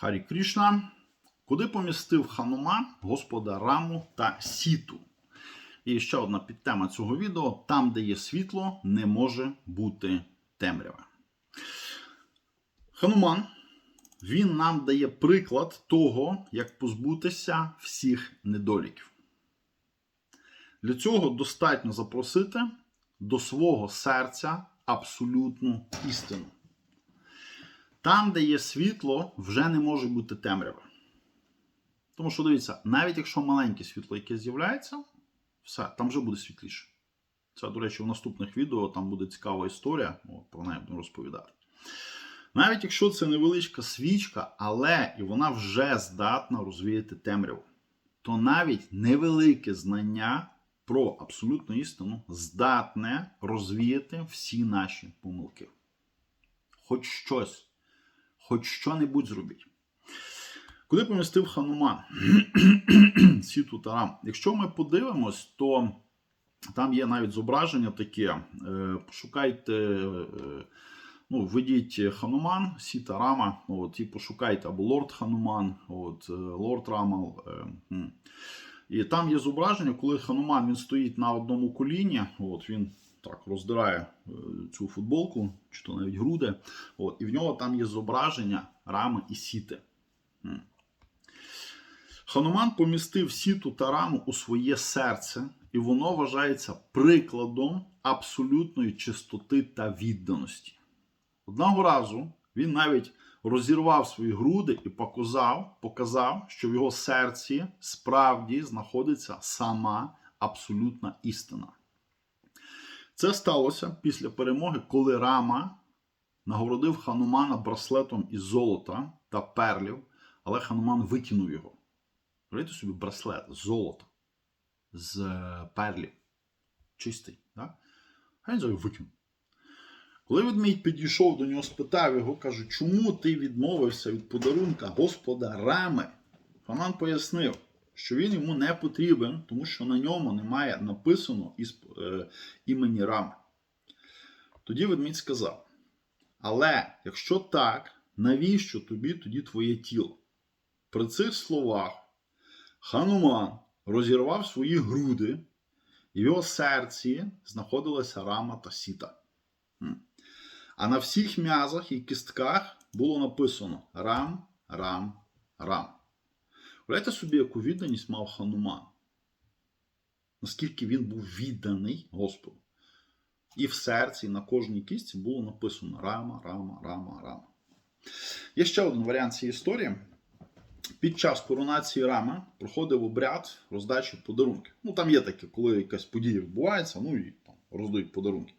Харі Крішна. Куди помістив Хануман, Господа Раму та Сіту? І ще одна підтема цього відео: там, де є світло, не може бути темрява. Хануман він нам дає приклад того, як позбутися всіх недоліків. Для цього достатньо запросити до свого серця абсолютну істину. Там, де є світло, вже не може бути темрява. Тому що дивіться, навіть якщо маленьке світло, яке з'являється, все, там вже буде світліше. Це, до речі, в наступних відео там буде цікава історія, от, про неї буду розповідати. Навіть якщо це невеличка свічка, але і вона вже здатна розвіяти темряву, то навіть невелике знання про абсолютну істину здатне розвіяти всі наші помилки. Хоч щось, хоч що-небудь зробіть. Куди помістив Хануман? Сіту Тарам. Якщо ми подивимось, то там є навіть зображення таке. Е, Пошукайте, е, ну, введіть Хануман, Сіта Рама, от, і пошукайте або Лорд Хануман, от, е, Лорд Рамал. І там є зображення, коли Хануман він стоїть на одному коліні, от, він так роздирає е, цю футболку, чи то навіть груди. От, і в нього там є зображення Рами і Сіти. Хануман помістив сіту та раму у своє серце, і воно вважається прикладом абсолютної чистоти та відданості. Одного разу він навіть розірвав свої груди і показав, показав, що в його серці справді знаходиться сама абсолютна істина. Це сталося після перемоги, коли Рама нагородив Ханумана браслетом із золота та перлів, але Хануман викинув його. Уявляєте собі браслет з золота, з е, перлів. Чистий. Так? А він його викинув. Коли ведмідь підійшов до нього, спитав його, каже, чому ти відмовився від подарунка Господа Рами? Ханан пояснив, що він йому не потрібен, тому що на ньому немає написано е, імені Рами. Тоді ведмідь сказав: Але якщо так, навіщо тобі тоді твоє тіло? При цих словах Хануман розірвав свої груди, і в його серці знаходилася рама та сіта. А на всіх м'язах і кістках було написано Рам, Рам, Рам. Уявляєте собі, яку відданість мав Хануман? Наскільки він був відданий Господу. І в серці, і на кожній кістці було написано Рама, Рама, Рама, Рама. Є ще один варіант цієї історії. Під час коронації Рами проходив обряд роздачі подарунків. Ну, там є таке, коли якась подія відбувається, ну і там роздають подарунки.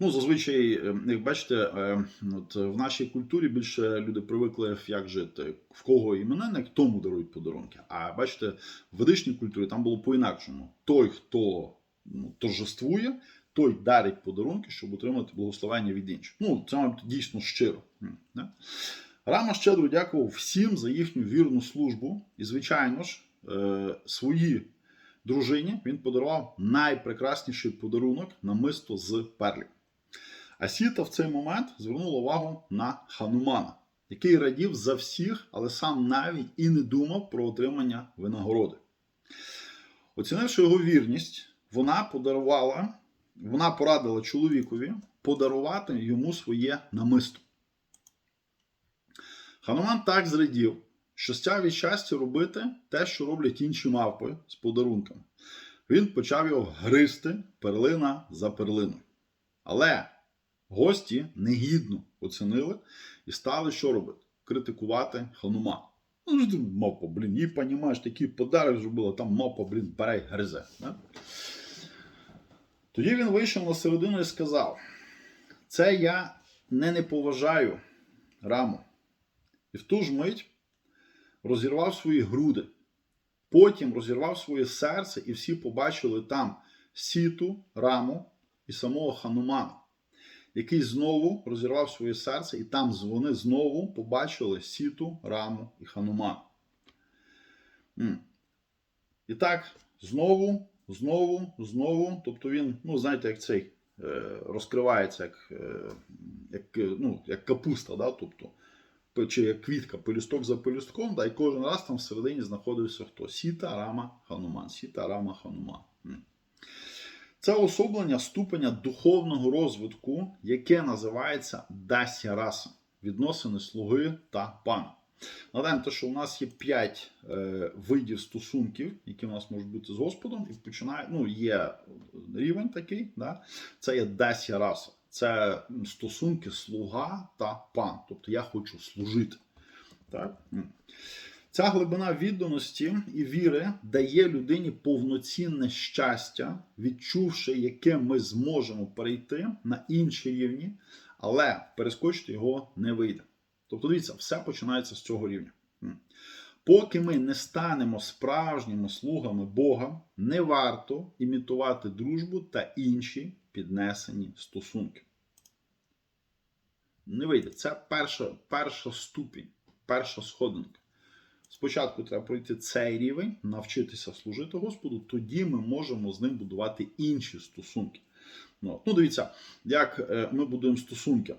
Ну, зазвичай, е, як бачите, е, от в нашій культурі більше люди привикли, як жити, в кого іменинник, тому дарують подарунки. А бачите, в ведичній культурі там було по-інакшому. Той, хто ну, торжествує, той дарить подарунки, щоб отримати благословення від інших. Ну, це мабуть, дійсно щиро. Рама щедро дякував всім за їхню вірну службу. І, звичайно ж, е, своїй дружині він подарував найпрекрасніший подарунок намисто з перлів. А Сіта в цей момент звернула увагу на Ханумана, який радів за всіх, але сам навіть і не думав про отримання винагороди. Оцінивши його вірність, вона подарувала, вона порадила чоловікові подарувати йому своє намисто. Хануман так зрадів, що стяг від щастя робити те, що роблять інші мавпи з подарунками. Він почав його гризти перлина за перлиною. Але гості негідно оцінили і стали що робити? Критикувати Хануман. Ну ж ти мавпа, блін, їй понімаєш, такий подарок зробила, там мавпа, блін, бере гризе. Да? Тоді він вийшов на середину і сказав: Це я не не поважаю раму. І в ту ж мить розірвав свої груди. Потім розірвав своє серце, і всі побачили там сіту, раму і самого Ханумана, який знову розірвав своє серце, і там вони знову побачили сіту, раму і Ханумана. М. І так, знову, знову, знову. Тобто він, ну, знаєте, як цей е, розкривається, як, е, як, е, ну, як капуста. Да? Тобто чи як квітка, пелюсток за пелюстком, да, і кожен раз там всередині знаходився хто? Сіта, Рама, Хануман. Сіта, Рама, Хануман. Це особлення ступеня духовного розвитку, яке називається дася раса, відносини слуги та пана. Нагадаємо, те, що у нас є п'ять е, видів стосунків, які у нас можуть бути з Господом, і починає, ну, є рівень такий, да? це є дася раса. Це стосунки слуга та пан. Тобто я хочу служити. Так? Ця глибина відданості і віри дає людині повноцінне щастя, відчувши, яке ми зможемо перейти на інші рівні, але перескочити його не вийде. Тобто, дивіться, все починається з цього рівня. Поки ми не станемо справжніми слугами Бога, не варто імітувати дружбу та інші піднесені стосунки. Не вийде. Це перша, перша ступінь, перша сходинка. Спочатку треба пройти цей рівень, навчитися служити Господу, тоді ми можемо з ним будувати інші стосунки. Ну, ну дивіться, як е, ми будуємо стосунки.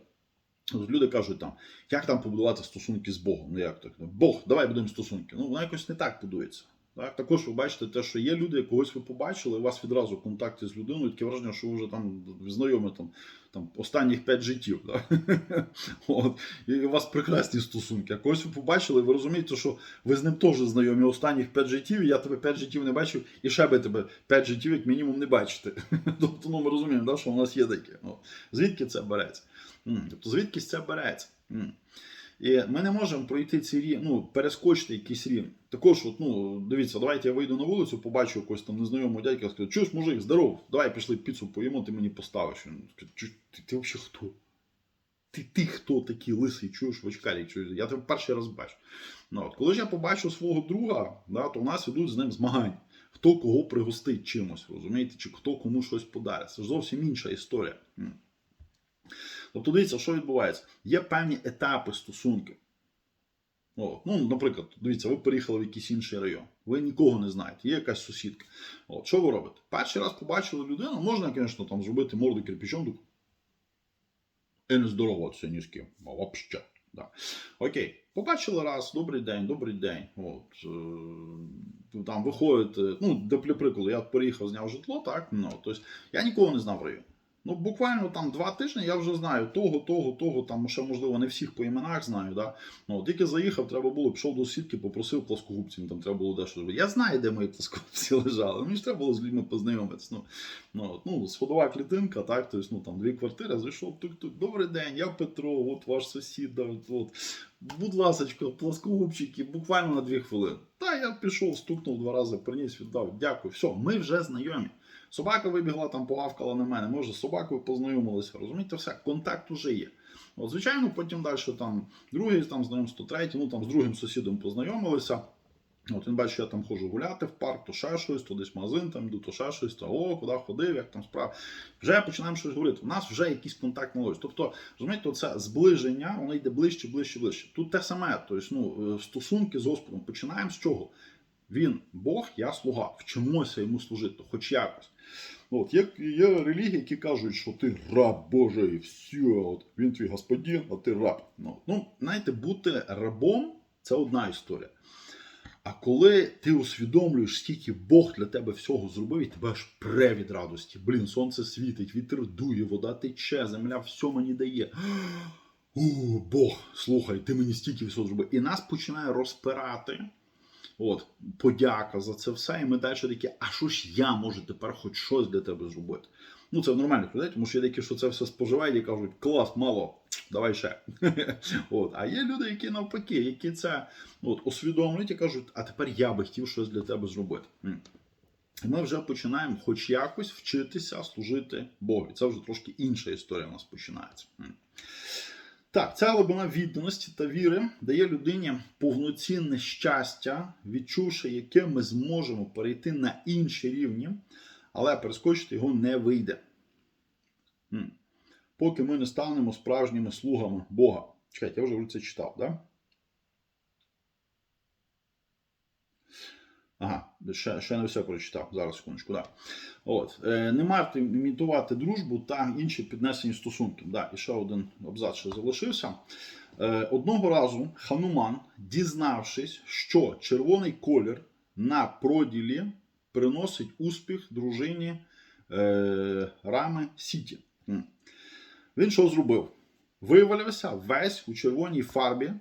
Люди кажуть там, як там побудувати стосунки з Богом? Ну як так? Бог, давай будемо стосунки. Ну, воно якось не так будується. Так? Також ви бачите те, що є люди, когось ви побачили, у вас відразу в контакті з людиною, таке враження, що ви вже там знайомі там, там останніх п'ять життів. Да? От. І у вас прекрасні стосунки. А когось ви побачили, ви розумієте, що ви з ним теж знайомі останніх п'ять життів, і я тебе п'ять життів не бачив, і ще би тебе п'ять життів, як мінімум, не бачити. Тобто, ну, ми розуміємо, да, що у нас є таке. Звідки це береться? Тобто, звідки це береться? І ми не можемо пройти ці рівні, ну, перескочити якийсь рівень. Також, от, ну, дивіться, давайте я вийду на вулицю, побачу якогось там незнайомого дядька, скажу, чуєш, мужик, здоров, давай пішли піцу поїмо, ти мені поставиш. Він скаже, ти, ти взагалі хто? Ти, ти хто такий лисий, чуєш в очкарі? Чуєш? Я тебе перший раз бачу. Ну, от, коли ж я побачу свого друга, да, то в нас ідуть з ним змагання. Хто кого пригостить чимось, розумієте, чи хто кому щось подарить. Це ж зовсім інша історія. Тобто, дивіться, що відбувається. Є певні етапи стосунків. О, ну, наприклад, дивіться, ви переїхали в якийсь інший район. Ви нікого не знаєте, є якась сусідка. От, що ви робите? Перший раз побачили людину, можна, звісно, там зробити морду кирпичом, так, і не здороватися ні з ким. Вообще. Да. Окей, побачили раз, добрий день, добрий день. От, е, там виходите, ну, для прикладу, я переїхав, зняв житло, так, ну, тобто я нікого не знав в районі. Ну, буквально там два тижні я вже знаю того, того, того, там ще, можливо, не всіх по іменах знаю. Да? Ну, тільки заїхав, треба було, пішов до сітки, попросив плоскогубців, там треба було дещо. Я знаю, де мої плоскогубці лежали. Мені ж треба було з людьми познайомитися. Ну, ну, ну, сходова клітинка, так, тобто, ну, там дві квартири, зайшов, тук-тук, добрий день, я Петро, от ваш сусід, от, от. Будь ласочка, плоскогубчики, буквально на дві хвилини. Та я пішов, стукнув два рази, приніс, віддав. Дякую. Все, ми вже знайомі. Собака вибігла там, погавкала на мене. Може, з собакою познайомилися. Розумієте, все, контакт уже є. От, звичайно, потім далі там другий там знайомство, третій, ну там з другим сусідом познайомилися. От він бачить, я там ходжу гуляти в парк, то ще щось, то десь магазин там йду, то ще щось, то о, куди ходив, як там справа. Вже починаємо щось говорити. У нас вже якийсь контакт наложить. Тобто, розумієте, це зближення, воно йде ближче, ближче, ближче. Тут те саме, тобто, ну, стосунки з Господом. Починаємо з чого? Він Бог, я слуга. Вчимося йому служити, хоч якось. От, є, є релігії, які кажуть, що ти раб Божий, все, от, він твій господин, а ти раб. Ну, ну, знаєте, бути рабом це одна історія. А коли ти усвідомлюєш, скільки Бог для тебе всього зробив, і тебе аж пре від радості. Блін, сонце світить, вітер дує, вода тече, земля все мені дає. О, Бог, слухай, ти мені стільки всього зробив. І нас починає розпирати. От, подяка за це все. І ми далі такі, а що ж я можу тепер хоч щось для тебе зробити? Ну, це в нормальних людей, тому що є такі, що це все споживають і кажуть, клас, мало, давай ще. От. А є люди, які навпаки, які це от, усвідомлюють і кажуть, а тепер я би хотів щось для тебе зробити. Ми вже починаємо хоч якось вчитися служити Богу. Це вже трошки інша історія у нас починається. Так, ця глибина відданості та віри дає людині повноцінне щастя, відчувши, яке ми зможемо перейти на інші рівні, але перескочити його не вийде. Поки ми не станемо справжніми слугами Бога. Чекайте, я вже це читав, так? Да? Ага, ще, ще не все прочитав. Зараз секундочку, да. От. Е, не варто імітувати дружбу та інші піднесені стосунки. Да, і ще один абзац ще залишився. Е, одного разу Хануман, дізнавшись, що червоний колір на проділі приносить успіх дружині е, Рами Сіті. Він що зробив? Вивалився весь у червоній фарбі,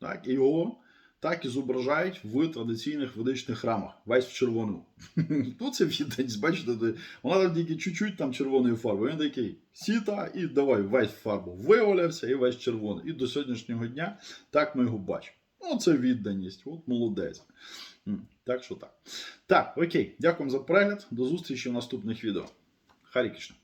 так, і його так і зображають в традиційних ведичних рамах, весь в червоному. Ну, це відданість, бачите, вона там тільки чуть-чуть там червоної фарби. Він такий сіта і давай весь фарбу. Вивалявся і весь червоний. І до сьогоднішнього дня так ми його бачимо. Ну, це відданість, от молодець. Так що так. Так, окей, дякую за перегляд. До зустрічі в наступних відео. Харі Кришна.